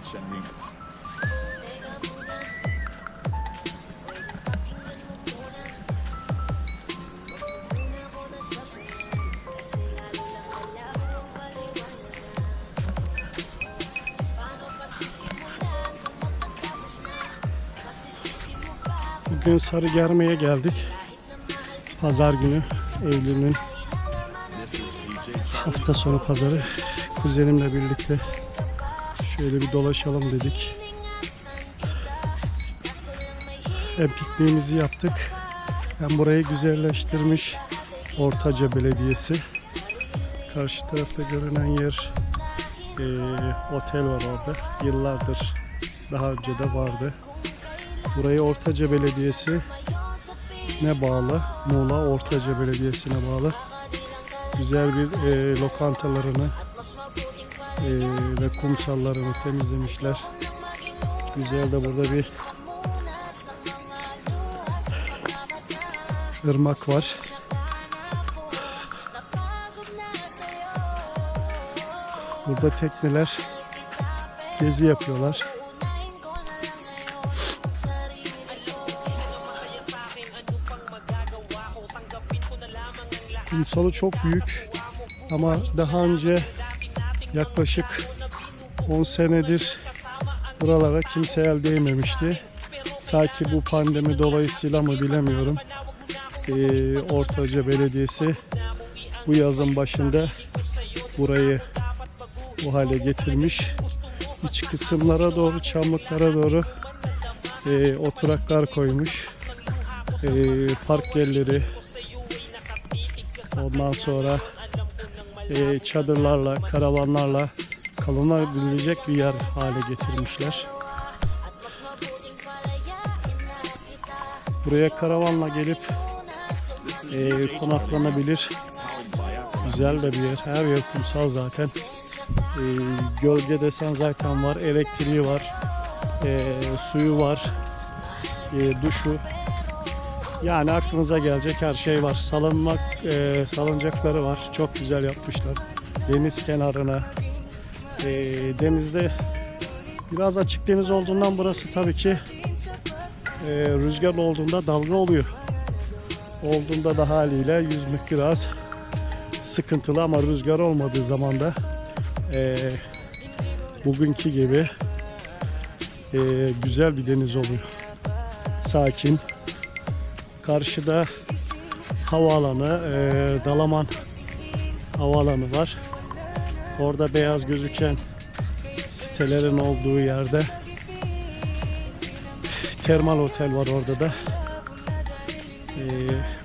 Collection Remix. Bugün Sarıgerme'ye geldik. Pazar günü, Eylül'ün hafta sonu pazarı. Kuzenimle birlikte şöyle bir dolaşalım dedik. Hem pikniğimizi yaptık. Hem burayı güzelleştirmiş Ortaca Belediyesi. Karşı tarafta görünen yer eee, otel var orada. Yıllardır daha önce de vardı. Burayı Ortaca Belediyesi ne bağlı? Muğla Ortaca Belediyesi'ne bağlı. Güzel bir eee, lokantalarını ve kumsallarını temizlemişler. Güzel de burada bir ırmak var. Burada tekneler gezi yapıyorlar. Kumsalı çok büyük ama daha önce yaklaşık 10 senedir buralara kimse el değmemişti. Ta ki bu pandemi dolayısıyla mı bilemiyorum. Ee, Ortaca Belediyesi bu yazın başında burayı bu hale getirmiş. İç kısımlara doğru, çamlıklara doğru e, oturaklar koymuş. E, park yerleri, ondan sonra e, çadırlarla, karavanlarla kalınabilecek bir yer hale getirmişler. Buraya karavanla gelip e, konaklanabilir. Güzel de bir yer. Her yer kumsal zaten. E, gölge desen zaten var. Elektriği var. E, suyu var. E, duşu. Yani aklınıza gelecek her şey var. Salınmak, e, salıncakları var. Çok güzel yapmışlar. Deniz kenarına. E, denizde biraz açık deniz olduğundan burası tabii ki e, rüzgar olduğunda dalga oluyor. Olduğunda da haliyle yüzmek biraz sıkıntılı ama rüzgar olmadığı zaman da e, bugünkü gibi e, güzel bir deniz oluyor. Sakin. Karşıda havaalanı, e, Dalaman havaalanı var. Orada beyaz gözüken sitelerin olduğu yerde termal otel var orada da. Ee,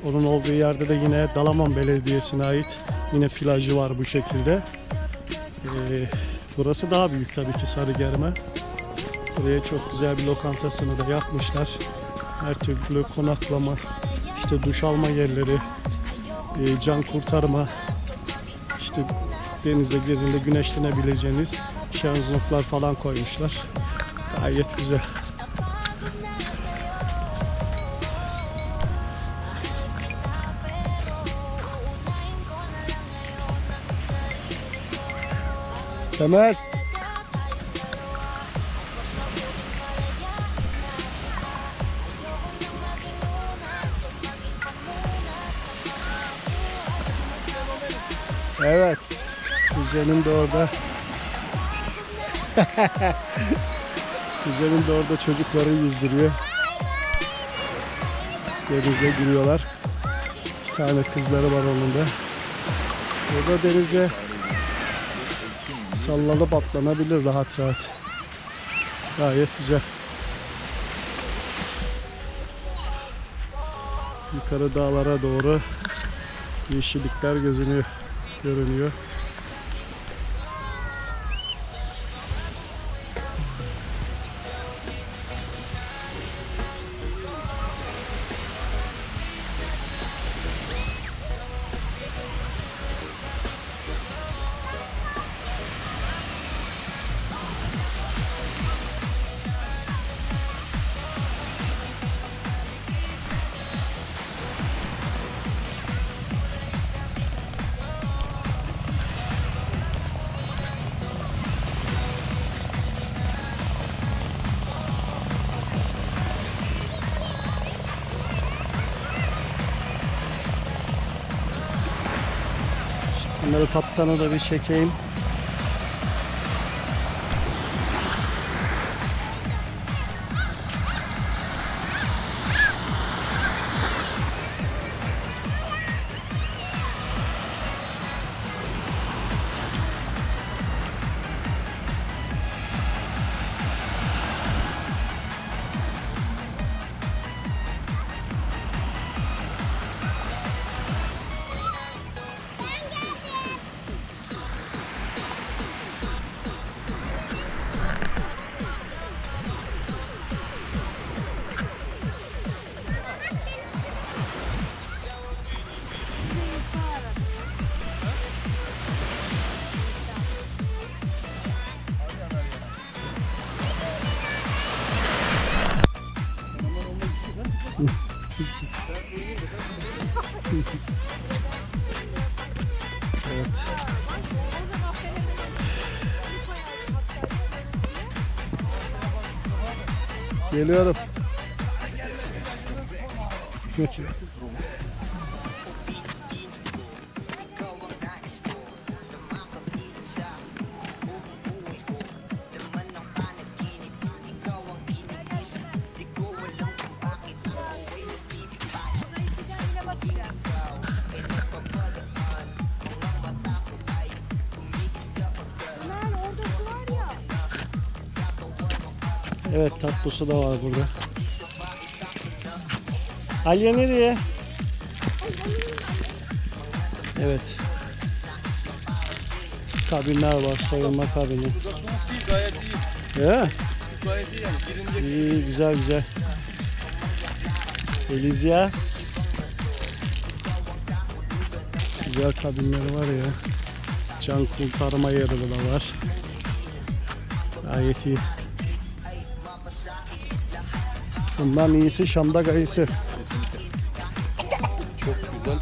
onun olduğu yerde de yine Dalaman Belediyesi'ne ait yine plajı var bu şekilde. Ee, burası daha büyük tabii ki Sarıgerme. Buraya çok güzel bir lokantasını da yapmışlar. Her türlü konaklama, işte duş alma yerleri, e, can kurtarma, işte denizde gezinde güneşlenebileceğiniz şezlonglar falan koymuşlar. Gayet güzel. Temel. Evet. Kuzenim de orada. Kuzenim de orada çocukları yüzdürüyor. Denize giriyorlar. İki tane kızları var onun da. Burada denize sallanıp atlanabilir rahat rahat. Gayet güzel. Yukarı dağlara doğru yeşillikler gözünüyor, görünüyor. Kaptanı da bir çekeyim. Geliyorum. Evet tatlısı da var burada. Alya nereye? Evet. Kabinler var, soyunma kabini. Gayet iyi. Ya, Gayet iyi yani. Girince iyi, güzel güzel. Elizya. Güzel kabinleri var ya. Can kurtarma yeri de var. Gayet iyi. Bundan iyisi Şam'da gayısı. çok güzel.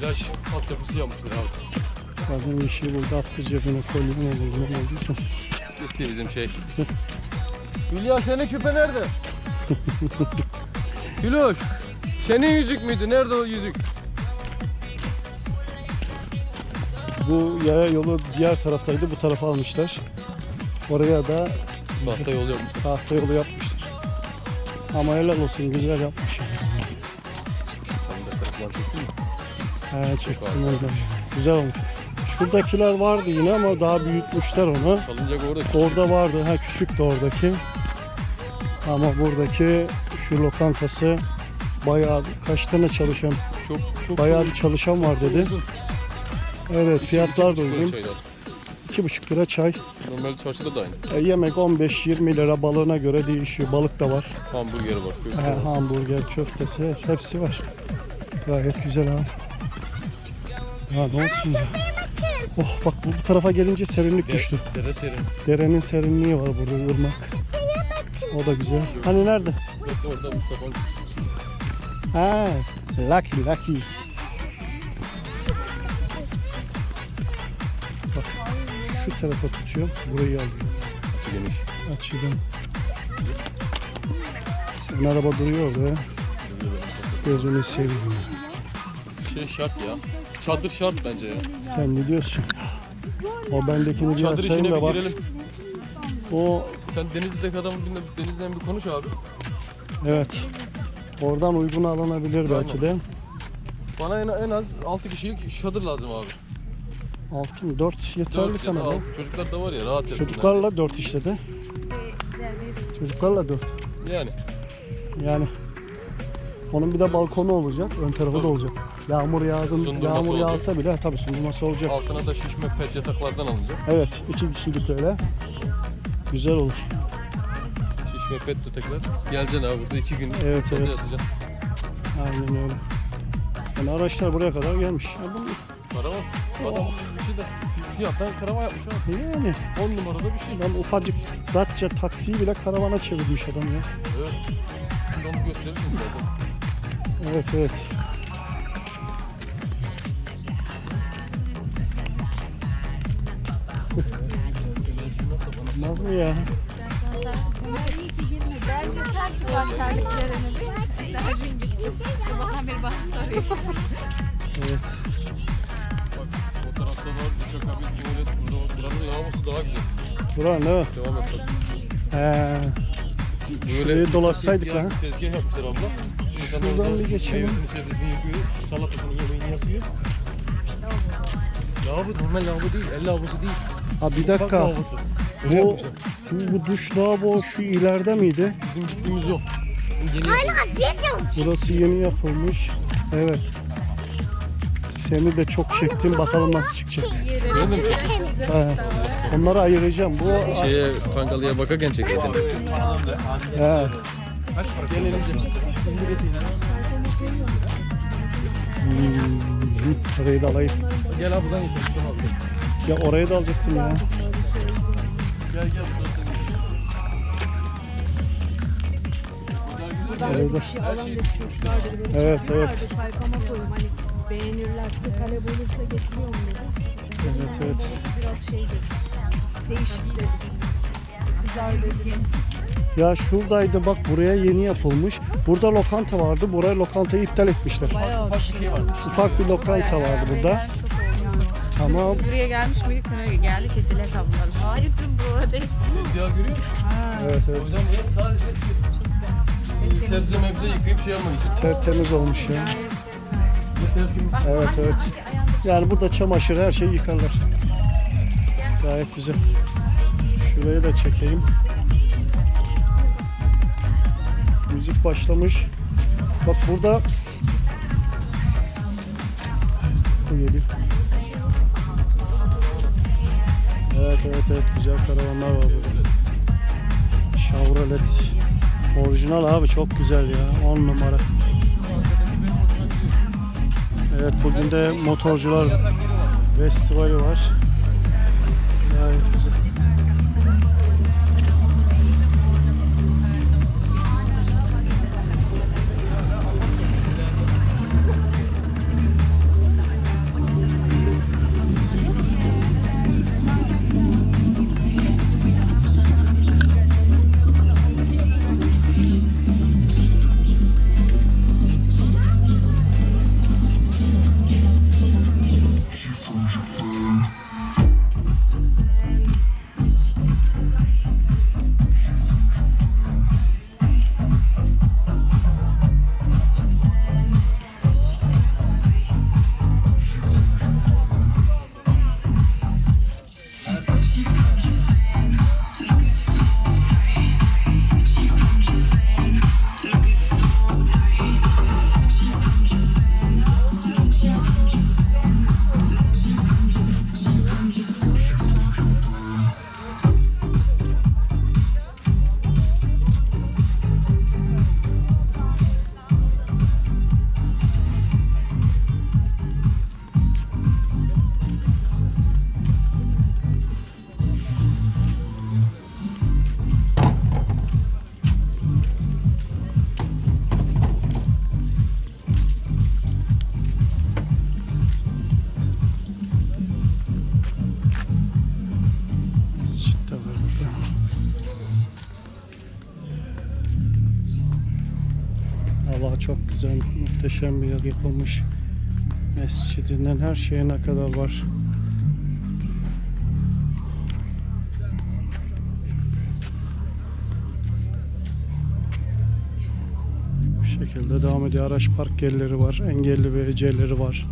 Plaj altyapısı yapmışlar abi. Kadın işi burada attı cebine kolye mi oldu ne oldu ki? Gitti bizim şey. Hülya senin küpe nerede? Hüloş. Senin yüzük müydü? Nerede o yüzük? Bu yaya yolu diğer taraftaydı bu tarafa almışlar. Oraya da Tahta yol yapmışlar. tahta yolu yapmışlar. Ama helal olsun güzel yapmış. De? He çektim orada. Güzel olmuş. Şuradakiler vardı yine ama daha büyütmüşler onu. Salıncak orada. Orada vardı. Ha küçüktü oradaki. Ama buradaki şu lokantası bayağı kaç tane çalışan Çok çok bayağı bir çalışan var dedi. Evet fiyatlar da uygun. Lira şeyler. 2,5 lira çay. Normal çarşıda da aynı. E, yemek 15-20 lira balığına göre değişiyor. Balık da var. Hamburger var. köfte var. hamburger, köftesi hepsi var. Gayet güzel abi. Ya ne olsun ya. Oh bak bu, bu tarafa gelince serinlik düştü. Dere serin. Derenin serinliği var burada ırmak. O da güzel. Hani nerede? Yok orada Mustafa'nın Ha, Lucky Lucky. Şu tarafa tutuyor. Burayı alıyor. içi geniş. Açıdan. Senin araba duruyor orada. Gözünü seveyim. Şey şart ya. Çadır şart bence ya. Sen ne diyorsun? O bendekini bir Çadır açayım işine da bir bak. girelim. O Sen Denizli'deki adamın bir Denizli'den bir konuş abi. evet. Oradan uygun alınabilir belki de. Bana en, en az 6 kişilik çadır lazım abi. 6 mı? 4 yeterli 4 ya sana. da be. 6. Çocuklar da var ya rahat etsinler. Çocuklarla 4 işte de. Çocuklarla 4. Yani. Yani onun bir de balkonu olacak. Ön tarafı da olacak. Yağmur yağdı, Sundurması yağmur olacak. yağsa bile tabii sundurması olacak. Altına da şişme pet yataklardan alınacak. Evet, iki kişilik öyle. Güzel olur. Şişme pet yataklar. Geleceksin abi burada 2 gün. Evet, evet. yatacaksın. Aynen öyle. Yani araçlar buraya kadar gelmiş. Ya bunu- Karavan. Adam bir şey de fiyattan karavan yapmış abi. yani 10 numarada bir şey. ben ufacık Dacia taksiyi bile karavana çevirmiş adam ya. Evet. Şimdi onu gösteririz mi zaten? Evet evet. Olmaz mı ya? Bence sen çıkar terliklerini bir. Daha gün gitsin. Sabahtan beri bana soruyor. Evet. Var, Duşakabin, Tuvalet, burada. Buranın lavabosu daha güzel. Buranın değil mi? Devam et. Böyle Şurayı dolaşsaydık lan. Tezgah yapmışlar abla. Şuradan orada bir geçelim. Meyvesini sebzesini yapıyor. Salatasını yemeğini yapıyor. Lavabo normal lavabo değil. El lavabosu değil. Ha bir dakika. lavabosu. Bu, bu, bu duş lavabo şu ileride miydi? Bizim gittiğimiz yok. Yeni yapıldı. Burası yeni yapılmış. Evet. Seni de çok çektim. Bakalım nasıl çıkacak. Benim de mi çekti? He. Onları ayıracağım. Bu Şeye Kangalı'ya bakarken çekti. he. Hmm, Orayı da alayım. Gel abi buradan geçelim. Ya orayı da alacaktım ya. Gel gel buradan. Orayı da. Bir şey alan dedi çocuklar dedi böyle Evet, evet. sayfama hani beğenirlerse talep olursa getiriyorum dedi. Evet evet. Biraz şey dedi. Değişik dedi. Güzel dedi. Ya şuradaydı bak buraya yeni yapılmış. Burada lokanta vardı. Buraya lokantayı iptal etmişler. Bayağı bir şey var. Ufak bir lokanta vardı burada. Ama Biz buraya gelmiş miydik? Nereye geldik? Etile kabloları. Hayır dün burada değil. Tezgah görüyor musun? evet O evet yüzden buraya sadece e, sebze mebze yıkayıp şey yapmak için. tertemiz olmuş ya. Bu tertemiz. Evet evet. Yani burada çamaşır her şeyi yıkarlar. Gayet güzel. Şurayı da çekeyim. Müzik başlamış. Bak burada bu geliyor. Evet evet evet güzel karavanlar var burada. Chevrolet. Orijinal abi çok güzel ya. 10 numara. Evet bugün de motorcular festivali var. Muhteşem bir yer yapılmış. Mescidinden her şeyine kadar var. Bu şekilde devam ediyor. Araç park yerleri var, engelli ve eceleri var.